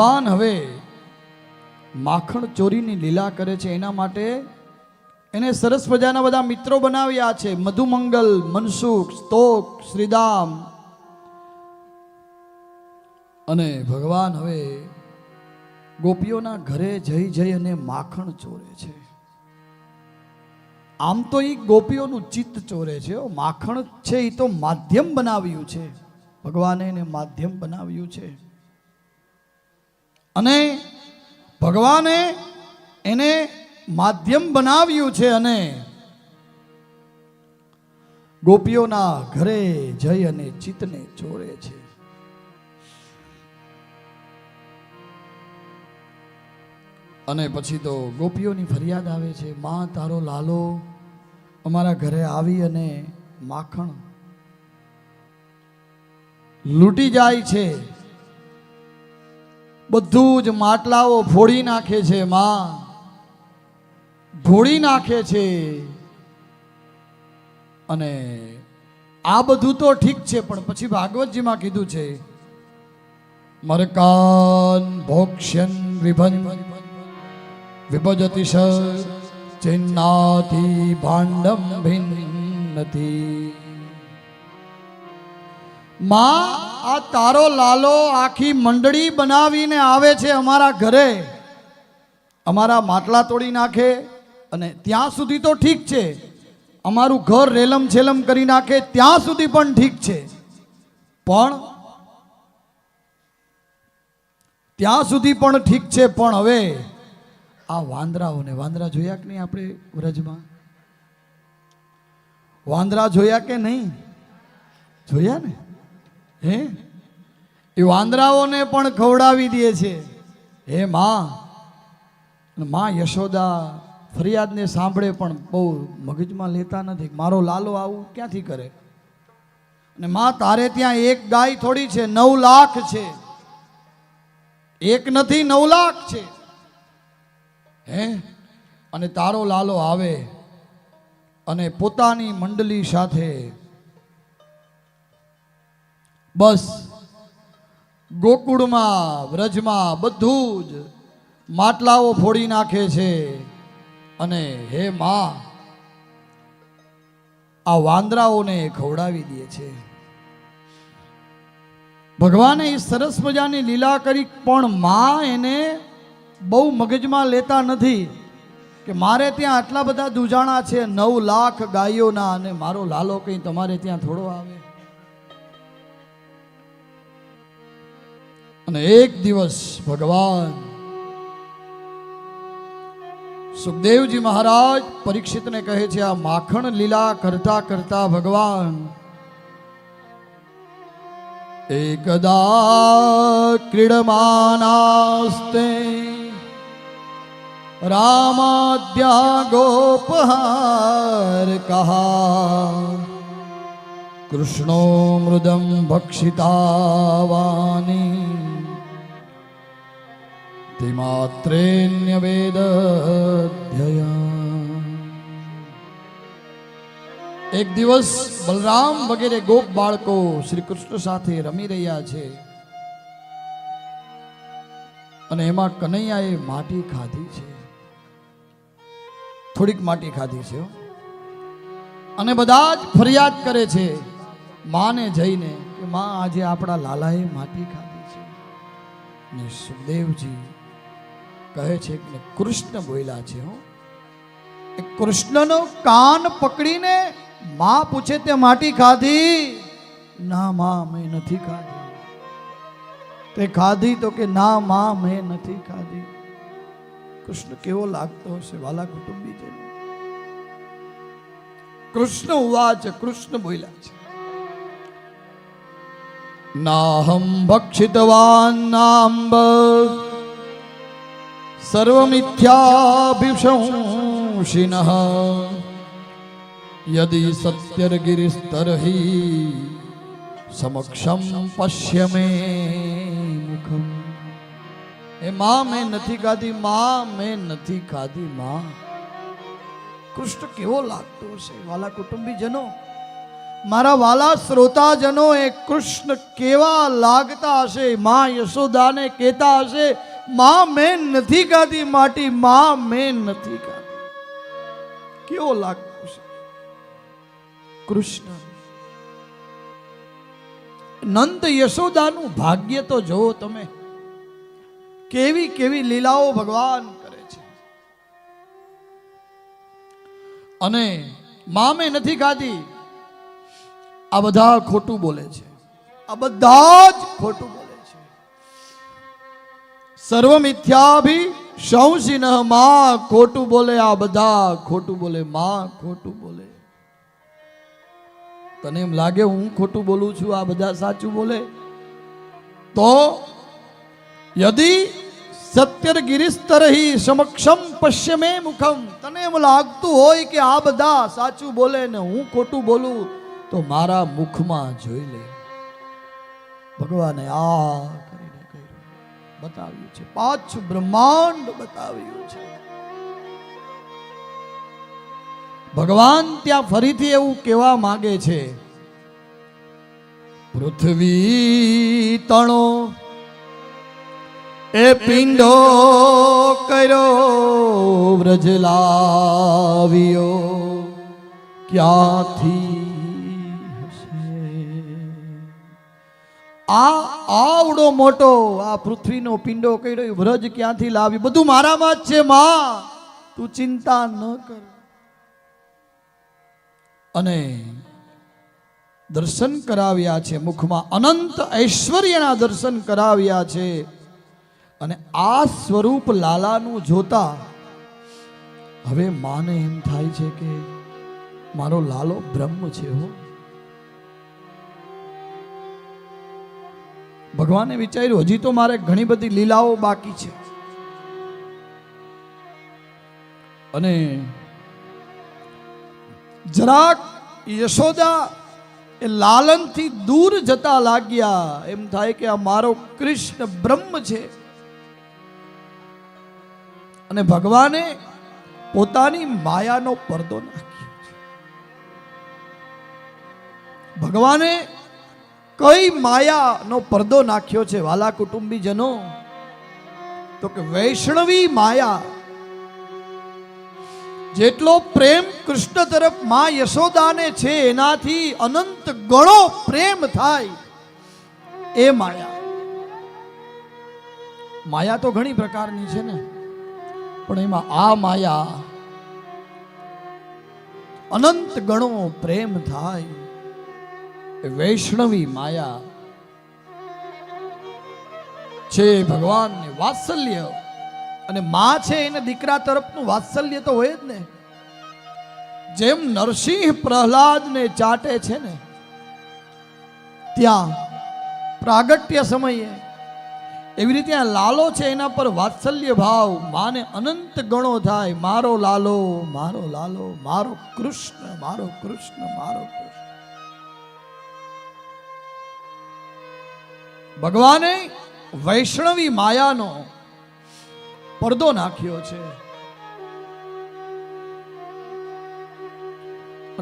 ભગવાન હવે માખણ ચોરીની લીલા કરે છે એના માટે એને સરસ મજાના બધા મિત્રો બનાવ્યા છે. મધુમંગલ, મનસુખ, સ્તોક, શ્રીદામ. અને ભગવાન હવે ગોપીઓના ઘરે જઈ જઈ અને માખણ ચોરે છે. આમ તો એ ગોપીઓનું ચિત્ત ચોરે છે માખણ છે એ તો માધ્યમ બનાવ્યું છે. ભગવાને એને માધ્યમ બનાવ્યું છે. અને ભગવાને એને માધ્યમ બનાવ્યું છે અને ગોપીઓના ઘરે જઈ અને ચિત્તને ચોરે છે. અને પછી તો ગોપીઓની ફરિયાદ આવે છે, માં, તારો લાલો અમારા ઘરે આવી અને માખણ લૂંટી જાય છે. બધું જ માટલાઓ ફોડી નાખે છે, માં. ઢોળી નાખે છે. અને આ બધું તો ઠીક છે, પણ પછી ભાગવતજીમાં કીધું છે, મરકાન ભોક્ષ્યન વિભન, વિભજતિ સ ચિન્નાથી ભાંડમ નથી માં આ તારો લાલો આખી મંડળી બનાવીને આવે છે અમારા ઘરે. અમારા માટલા તોડી નાખે અને ત્યાં સુધી તો ઠીક છે. અમારું ઘર રેલમ છેલમ કરી નાખે ત્યાં સુધી પણ ઠીક છે. પણ ત્યાં સુધી પણ ઠીક છે, પણ હવે આ વાંદરાઓને વાંદરા જોયા કે નહીં આપણે વ્રજમાં? વાંદરા જોયા કે નહીં? જોયા ને? હે? એ વાંદરાઓને પણ ખવડાવી દે છે. હે માં? માં યશોદા ફરિયાદને સાંભળે પણ બહુ મગજમાં લેતા નથી. મારો લાલો આવું ક્યાંથી કરે? અને માં, તારે ત્યાં એક ગાય થોડી છે, નવ લાખ છે. એક નથી, નવ લાખ છે. હે? અને તારો લાલો આવે અને પોતાની મંડળી સાથે બસ. ગોકુળમાં, વ્રજમાં બધું જ માટલાઓ ફોડી નાખે છે. અને હે માં, આ વાંદરાઓને ખવડાવી દે છે. ભગવાને એ સરસ મજાની લીલા કરી, પણ માં એને બહુ મગજમાં લેતા નથી કે મારે ત્યાં આટલા બધા દુજાણા છે, નવ લાખ ગાયોના, અને મારો લાલો કંઈ તમારે ત્યાં થોડો આવે? અને એક દિવસ ભગવાન સુખદેવજી મહારાજ પરીક્ષિતને કહે છે, આ માખણ લીલા કરતા કરતા ભગવાન એકદા ક્રીડમાનાસ્તે રામાદ્યા ગોપહાર કહા કૃષ્ણો મૃદમ ભક્ષિતાવાની તે એક દિવસ બલરામ વગેરે ગોપ બાળકો શ્રી કૃષ્ણ સાથે રમી રહ્યા છે. અને એમાં કનૈયાએ માટી ખાધી છે. થોડીક માટી ખાધી છે અને બધા જ ફરિયાદ કરે છે માને જઈને કે માં આજે આપણા લાલાએ માટી ખાધી છે. ને સુખદેવજી કહે છે કે કૃષ્ણ બોલ્યા છે, હો. કૃષ્ણનો કાન પકડીને માં પૂછે તે માટી ખાધી? ના, માં, મેં નથી ખાધી. તે ખાધી તો કે ના, માં, મેં નથી ખાધી. કૃષ્ણ કેવો લાગતો હશે વાલા કુટુંબી છે કૃષ્ણ ઉવાચ કૃષ્ણ બોલ્યા છે. નાહમ ભક્ષિતવાન નાંબ. સર્વમિથ્યાભિશંસિનઃ યદિ સત્યર્ગિરિસ્તર્હિ સમક્ષમ પશ્ય મે મુખમ એ માં મેં નથી ખાધી માં મેં નથી ખાધી માં કૃષ્ણ કેવો લાગતો હશે વાલા કુટુંબીજનો મારા વાલા શ્રોતાજનો એ કૃષ્ણ કેવા લાગતા હશે માં યશોદાને કહેતા હશે માં મેં નથી ખાધી માટી માં મેં નથી ખાધી કેવો લાગતો છે? કૃષ્ણ. નંદ યશોદાનું ભાગ્ય તો જુઓ તમે. કેવી કેવી લીલાઓ ભગવાન કરે છે. અને મામે નથી ખાધી આ બધા ખોટું બોલે છે. આ બધા જ ખોટું સર્વ મિથ્યાભી શંસિનમાં ખોટું બોલે, આ બધા ખોટું બોલે, માં ખોટું બોલે. તને એમ લાગે હું ખોટું બોલું છું, આ બધા સાચું બોલે? તો યદિ સત્યર ગિરિસ્તરહી સમક્ષમ પશ્યમે મુખમ. તને એમ લાગતું હોય કે આ બધા સાચું બોલે ને હું ખોટું બોલું, તો મારા મુખમાં જોઈ લે. ભગવાને આ કહ્યું બતાવ્યું છે. પાછું બ્રહ્માંડ બતાવ્યું છે. ભગવાન ત્યાં ફરીથી એવું કહેવા માંગે છે, પૃથ્વી તણો એ પિંડો કર્યો, વ્રજ લાવ્યો, ક્યાંથી આ આવડો મોટો આ પૃથ્વીનો પિંડો કર્યો વ્રજ ક્યાંથી લાવ્યું? બધું મારામાં જ છે, માં. તું ચિંતા ન કર. અને દર્શન કરાવ્યા છે, મુખમાં અનંત ઐશ્વર્યના દર્શન કરાવ્યા છે. અને આ સ્વરૂપ લાલાનું જોતા હવે માને એમ થાય છે કે મારો લાલો બ્રહ્મ છે હો. ભગવાને વિચાર્યું, હજી તો મારે ઘણી બધી લીલાઓ બાકી છે. અને જરાક યશોદા એ લાલનથી દૂર જતા લાગ્યા. એમ થાય કે આ મારો કૃષ્ણ બ્રહ્મ છે. અને ભગવાને પોતાની માયાનો પડદો નાખ્યો ભગવાને કઈ માયાનો પડદો નાખ્યો છે વાલા કુટુંબીજનો? તો કે વૈષ્ણવી માયા, જેટલો પ્રેમ કૃષ્ણ તરફ મા યશોદાને છે, એનાથી અનંત ગણો પ્રેમ થાય એ માયા. માયા તો ઘણી પ્રકારની છે ને, પણ એમાં આ માયા અનંત ગણો પ્રેમ થાય. વૈષ્ણવી માયા છે ભગવાનને વાત્સલ્ય. અને માં છે એને દીકરા તરફનું વાત્સલ્ય તો હોય જ ને. જેમ નરસિંહ પ્રહલાદને ચાટે છે ને, ત્યાં પ્રાગટ્ય સમયે એવી રીતે આ લાલો છે એના પર વાત્સલ્ય ભાવ. માને અનંત ગણો થાય. મારો લાલો મારો લાલો, મારો કૃષ્ણ મારો કૃષ્ણ મારો કૃષ્ણ. ભગવાને વૈષ્ણવી માયાનો પડદો નાખ્યો છે.